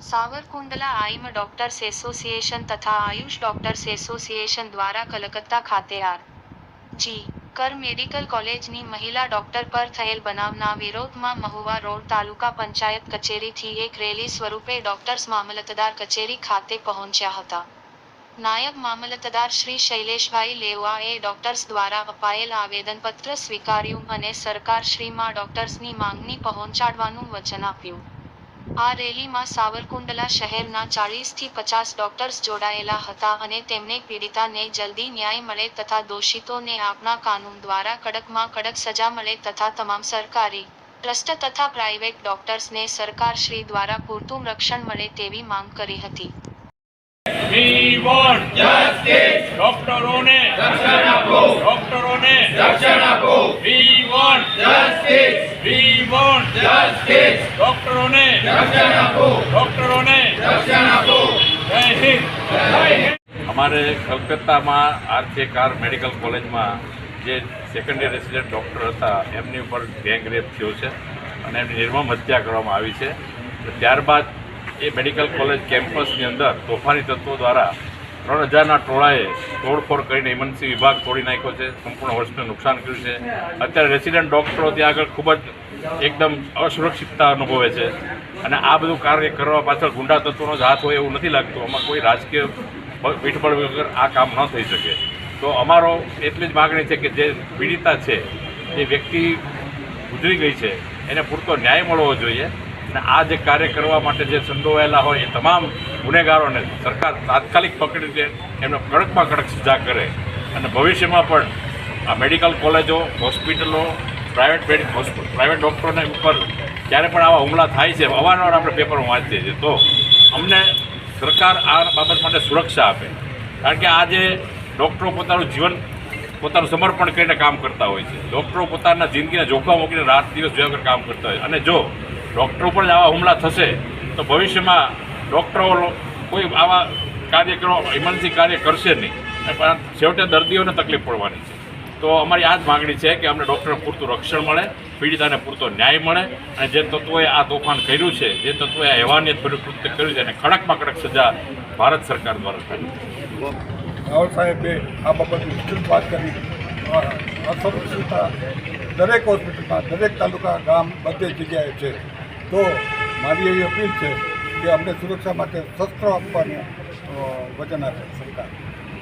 Savarkundla I'm doctors association તથા Ayush doctors association દ્વારા કલકત્તા ખાતે આર. જી. કર મેડિકલ કોલેજની મહિલા ડોક્ટર પર થયેલ બનાવના વિરોધમાં મહુવા રોડ તાલુકા પંચાયત કચેરીથી એક રેલી સ્વરૂપે ડોક્ટર્સ મામલતદાર કચેરી ખાતે પહોંચ્યા હતા. નાયબ મામલતદાર શ્રી શૈલેષભાઈ લેવાએ ડોક્ટર્સ દ્વારા અપાયેલ આવેદનપત્ર સ્વીકાર્યું અને સરકારશ્રીમાં ડોક્ટર્સની માંગણી પહોંચાડવાનું વચન આપ્યું. આ રેલીમાં સાવરકુંડલા શહેરના ચાળીસથી પચાસ ડોક્ટર્સ જોડાયેલા હતા અને તેમને પીડિતાને જલ્દી ન્યાય મળે તથા દોષિતોને આપણા કાનૂન દ્વારા કડકમાં કડક સજા મળે તથા તમામ સરકારી ટ્રસ્ટ તથા પ્રાઇવેટ ડોક્ટર્સને સરકારશ્રી દ્વારા પૂરતું રક્ષણ મળે તેવી માંગ કરી હતી. ડોક્ટરોને રક્ષણ આપો. ડોક્ટરોને રક્ષણ આપો. We want justice. We ડોક્ટરોને રક્ષણ આપો. ડોક્ટરોને રક્ષણ આપો. જય હિન્દ જય હિન્દ અમારે કલકત્તામાં આરકે કાર મેડિકલ કોલેજમાં જે સેકન્ડરી રેસિડેન્ટ ડૉક્ટર હતા એમની ઉપર ગેંગ રેપ થયો છે અને એમની નિર્મમ હત્યા કરવામાં આવી છે. ત્યારબાદ એ મેડિકલ કોલેજ કેમ્પસની અંદર તોફાની તત્વો દ્વારા ત્રણ હજારના ટોળાએ તોડફોડ કરીને ઇમરજન્સી વિભાગ તોડી નાખ્યો છે સંપૂર્ણ હોસ્પિટલને નુકસાન કર્યું છે. અત્યારે રેસિડેન્ટ ડૉક્ટરો ત્યાં આગળ ખૂબ જ એકદમ અસુરક્ષિતતા અનુભવે છે. અને આ બધું કાર્ય કરવા પાછળ ગુંડા તત્વોનો જ હાથ હોય એવું નથી લાગતું. આમાં કોઈ રાજકીય પીઠબળ વગર આ કામ ન થઈ શકે. તો અમારો એટલી જ માગણી છે કે જે પીડિતા છે, એ વ્યક્તિ ગુજરી ગઈ છે, એને પૂરતો ન્યાય મળવો જોઈએ. અને આ જે કાર્ય કરવા માટે જે સંડોવાયેલા હોય એ તમામ ગુનેગારોને સરકાર તાત્કાલિક પકડી દે, એમને કડકમાં કડક સજા કરે. અને ભવિષ્યમાં પણ આ મેડિકલ કોલેજો, હોસ્પિટલો પ્રાઇવેટ મેડિક પ્રાઇવેટ ડૉક્ટરોને ઉપર જ્યારે પણ આવા હુમલા થાય છે, અવારનવાર આપણે પેપરમાં વાંચીએ છીએ. તો અમને સરકાર આ બાબત માટે સુરક્ષા આપે. કારણ કે આજે ડૉક્ટરો પોતાનું જીવન, પોતાનું સમર્પણ કરીને કામ કરતા હોય છે. ડૉક્ટરો પોતાના જિંદગીને જોખમ મૂકીને રાત દિવસ જોયા વગર કામ કરતા હોય અને જો ડૉક્ટરો પર આવા હુમલા થશે, તો ભવિષ્યમાં ડૉક્ટરો કોઈ આવા કાર્યક્રમો ઇમરજન્સી કાર્ય કરશે નહીં. પણ છેવટે દર્દીઓને તકલીફ પડવાની છે. તો અમારી આ જ માગણી છે કે અમને ડૉક્ટરને પૂરતું રક્ષણ મળે પીડિતાને પૂરતો ન્યાય મળે અને જે તત્વોએ આ તોફાન કર્યું છે જે તત્વોએ આ હેવાનિયત કૃત્ય કર્યું છે અને કડકમાં કડક સજા ભારત સરકાર દ્વારા થાય રાવલ સાહેબે આ બાબતની વિસ્તૃત વાત કરી. અ, દરેક હોસ્પિટલમાં દરેક તાલુકા ગામ બધે જગ્યાએ છે. તો મારી એવી અપીલ છે કે અમને સુરક્ષા માટે શસ્ત્રો આપવાનું વચન આપે સરકાર.